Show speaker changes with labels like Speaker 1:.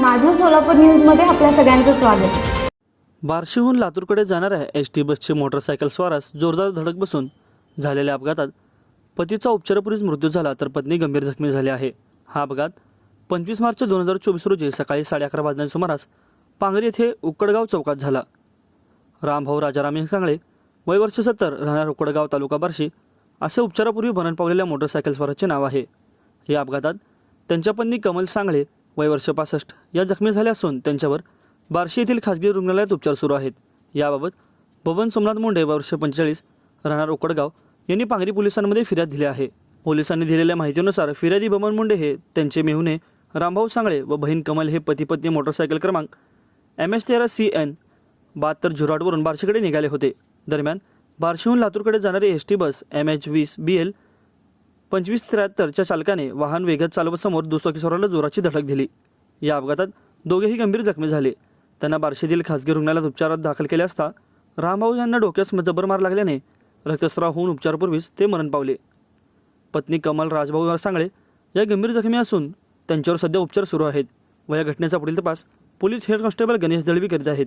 Speaker 1: माझं सोलापूर न्यूजमध्ये आपल्या सगळ्यांचं स्वागत.
Speaker 2: बार्शीहून लातूरकडे जाणाऱ्या एस टी बसचे मोटरसायकल स्वारास जोरदार धडक बसून झालेल्या अपघातात पतीचा उपचारापूर्वीच मृत्यू झाला तर पत्नी गंभीर जखमी झाली आहे. हा अपघात पंचवीस मार्च दोन हजार चोवीस रोजी सकाळी साडे अकरा वाजण्याच्या सुमारास पांगरी येथे उक्कडगाव चौकात झाला. रामभाऊ राजाराम सांगळे वय वर्ष सत्तर राहणार उक्कडगाव तालुका बार्शी असे उपचारापूर्वी भरण पावलेल्या मोटरसायकल स्वाराचे नाव आहे. या अपघातात त्यांच्या पत्नी कमल सांगळे वय वर्ष पासष्ट. या जखमी झाल्या असून त्यांच्यावर बार्शी येथील खासगी रुग्णालयात उपचार सुरू आहेत. याबाबत बबन सोमनाथ मुंडे वर्ष पंचेचाळीस राहणार उकडगाव यांनी पांगरी पोलिसांमध्ये फिर्याद दिली आहे. पोलिसांनी दिलेल्या माहितीनुसार फिर्यादी बबन मुंडे हे त्यांचे मेहुणे रामभाऊ सांगळे व बहीण कमल हे पती पत्नी मोटरसायकल क्रमांक एम एच तेरा सी एन बहात्तर झुराटवरून बार्शीकडे निघाले होते. दरम्यान बार्शीहून लातूरकडे जाणारी S T bus M H वीस बी एल पंचवीस त्र्याहत्तरच्या चालकाने वाहन वेगात चालवत समोर दुचाकीस्वाराला जोराची धडक दिली. या अपघातात दोघेही गंभीर जखमी झाले. त्यांना बार्शीतील खासगी रुग्णालयात उपचारात दाखल केले असता रामभाऊ यांना डोक्यास जबर मार लागल्याने रक्तस्राव होऊन उपचारापूर्वीच ते मरण पावले. पत्नी कमल राजभाऊ सांगळे या गंभीर जखमी असून त्यांच्यावर सध्या उपचार सुरू आहेत व या घटनेचा पुढील तपास police head constable Ganesh Dalvi करीत आहेत.